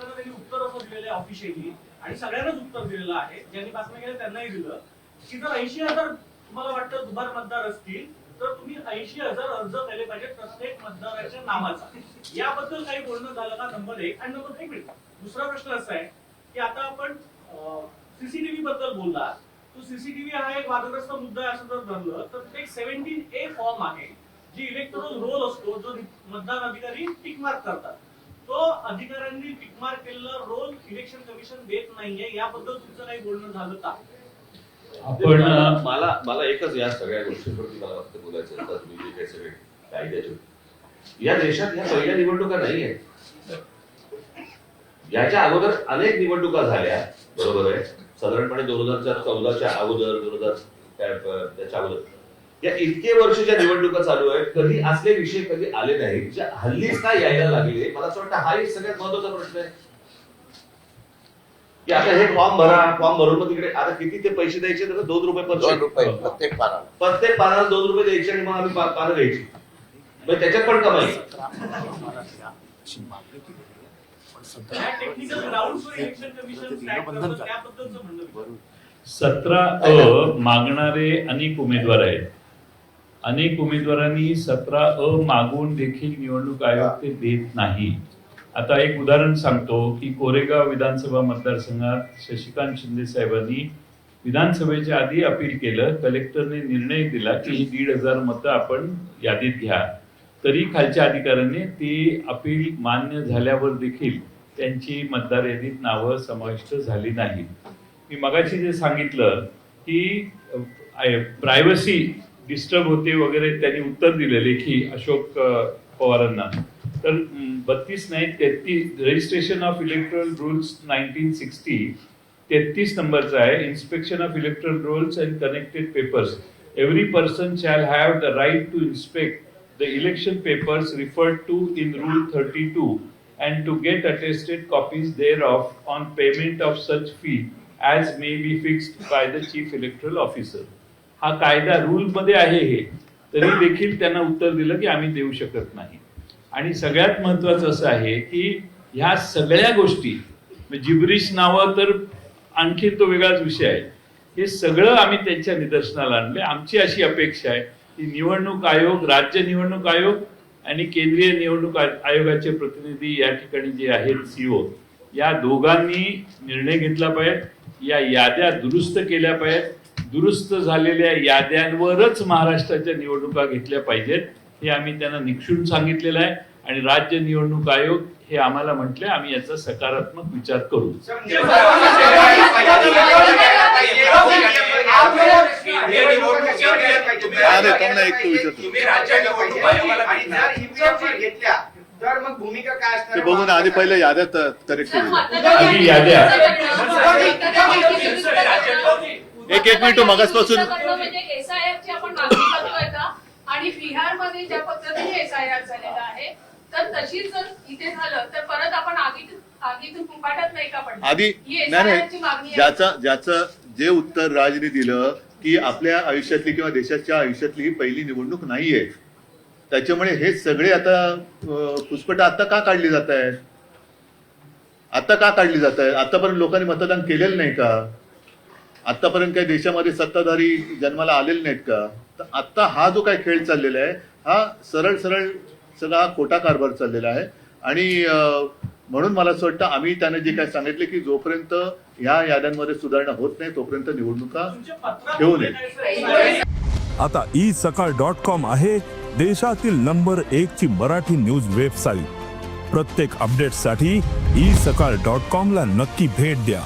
उत्तर दिलेले ऑफिशियली आणि सगळ्यांनाच उत्तर दिलेलं आहे. ज्यांनी बातम्या केल्या त्यांनाही दिलं. की जर ऐंशी हजार तुम्हाला वाटतं दुबार मतदार असतील तर तुम्ही ऐंशी हजार अर्ज केले पाहिजे प्रत्येक मतदाराच्या नावाचा. याबद्दल काही बोलणं झालं का? नंबर एक. आणि नंबर एक मिनिट. दुसरा प्रश्न असा आहे की आता आपण सीसीटीव्ही बद्दल बोलला तो सीसीटीव्ही हा एक वादग्रस्त मुद्दा आहे असं जर धरलं तर एक सेव्हन्टीन ए फॉर्म आहे जी इलेक्ट्रॉनिक रोल असतो जो मतदान अधिकारी टिक मार्क करतात. तो अधिकाऱ्यांनी टिक मार्क केलेला रोल इलेक्शन कमिशन देत नाहीये. याबद्दल तुमचं काही बोलणं झालं का? आपण मला मला- मला एकच या सगळ्या गोष्टींवरती मला वाटतं बोलायचं आहे. आता तुम्ही जे काही सगळे कायद्याचे या देशात ह्या पहिल्या निवडणुका नाही आहेत याच्या अगोदर अनेक निवडणुका झाल्या बरोबर आहे. साधारणपणे दोन हजार चौदाच्या अगोदर दोन हजार त्या- त्याच्या अगोदर. या इतके वर्ष ज्या निवडणुका चालू आहेत कधी असले विषय कधी आले नाहीत ज्या हल्लीच का यायला लागले मला असं वाटतं हा एक सगळ्यात महत्त्वाचा प्रश्न आहे की आता हे फॉर्म भरा फॉर्म भरून मग तिकडे आता किती ते पैसे द्यायचे तर दोन रुपये पर दोन sheet. रुपये प्रत्येक पानाला प्रत्येक पानाला दोन रुपये द्यायचे आणि मग आम्ही पा- पानं घ्यायची मग त्याच्यात पण कमाई त्या टेक्निकल ग्राउंडवर इलेक्शन कमिशन त्याबद्दलचं म्हणणं विचारलं. सतरा अ मागणारे अनेक उमेदवार आहेत अनेक उमेदवारांनी सतरा अ मागून देखील निवडणूक आयोग ते देत नाही. आता एक उदाहरण सांगतो की कोरेगाव विधानसभा मतदारसंघात शशिकांत शिंदे साहेबांनी विधानसभेच्या आधी अपील केलं कलेक्टरने निर्णय दिला की ही दीड हजार मतं आपण यादीत घ्या. तरी खालच्या अधिकाऱ्याने ती अपील मान्य झाल्यावर देखील त्यांची मतदार यादीत नावं समाविष्ट झाली नाहीत. मी मगाशी जे सांगितलं की प्रायव्हसी डिस्टर्ब होते वगैरे त्यांनी उत्तर दिलं लेखी अशोक अ, पवारांना तर बत्तीस नाही तेहतीस registration of electoral rules nineteen sixty तेहतीस नंबरचा आहे inspection of electoral rolls and connected papers every person shall have the right to inspect the election papers referred to in rule thirty two and to get attested copies thereof on payment of such fee as may be fixed by the chief electoral officer. हा कायदा rule मध्ये आहे हे तरी देखील त्यांना उत्तर दिलं की आम्ही देऊ शकत नाही. आणि सगळ्यात महत्वाचं असं आहे की ह्या सगळ्या गोष्टी म्हणजे जिब्रिश नावं तर आणखी तो वेगळाच विषय आहे. हे सगळं आम्ही त्यांच्या निदर्शनाला आणले आमची अशी अपेक्षा आहे की निवडणूक आयोग राज्य निवडणूक आयोग आणि केंद्रीय निवडणूक आयोगाचे प्रतिनिधी या ठिकाणी जे आहेत सीओ या दोघांनी निर्णय घेतला पाहिजे या याद्या दुरुस्त केल्या पाहिजेत दुरुस्त झालेल्या याद्यांवरच महाराष्ट्राच्या निवडणुका घेतल्या पाहिजेत हे आम्ही त्यांना निक्षून सांगितलेलं आहे आणि राज्य निवडणूक आयोग हे आम्हाला म्हटले आम्ही याचा सकारात्मक विचार करू तर मग भूमिका काय असणार ते बघू ना आधी पहिले याद्यात करेक्ट करू आधी याद्या. एक एक मिनिट मगासपासून. म्हणजे आणि बिहारमध्ये ज्या पद्धतीने एसआयआर झालेला आहे तर तशीच जर इथे झालं तर परत आपण आगीत आगीतून कुपाटात नाही का पडणार? आधी नाही. ज्याचं ज्याचं जे उत्तर राजने दिलं की आपल्या आयुष्यातली किंवा देशाच्या आयुष्यातली ही पहिली निवडणूक नाहीये. त्याच्यामुळे हे सगळे आता फुसफट आता का काढली जात आहेत आता का काढली जात आहेत आतापर्यंत लोकांनी मतदान केलेलं नाही का? आतापर्यंत काही देशामध्ये सत्ताधारी जन्माला आलेले नाहीत का? तर आत्ता हा जो काही खेळ चाललेला आहे हा सरळ सरळ सगळा हा खोटा कारभार चाललेला आहे. आणि म्हणून मला असं वाटतं आम्ही त्याने जे काय सांगितले की जोपर्यंत या याद्यांमध्ये सुधारणा होत नाही तोपर्यंत निवडणुका ठेवू नये. आता ई सकाळ डॉट कॉम आहे देशातील नंबर एक ची मराठी न्यूज वेबसाईट. प्रत्येक अपडेटसाठी ई सकाळ डॉट कॉम ला नक्की भेट द्या.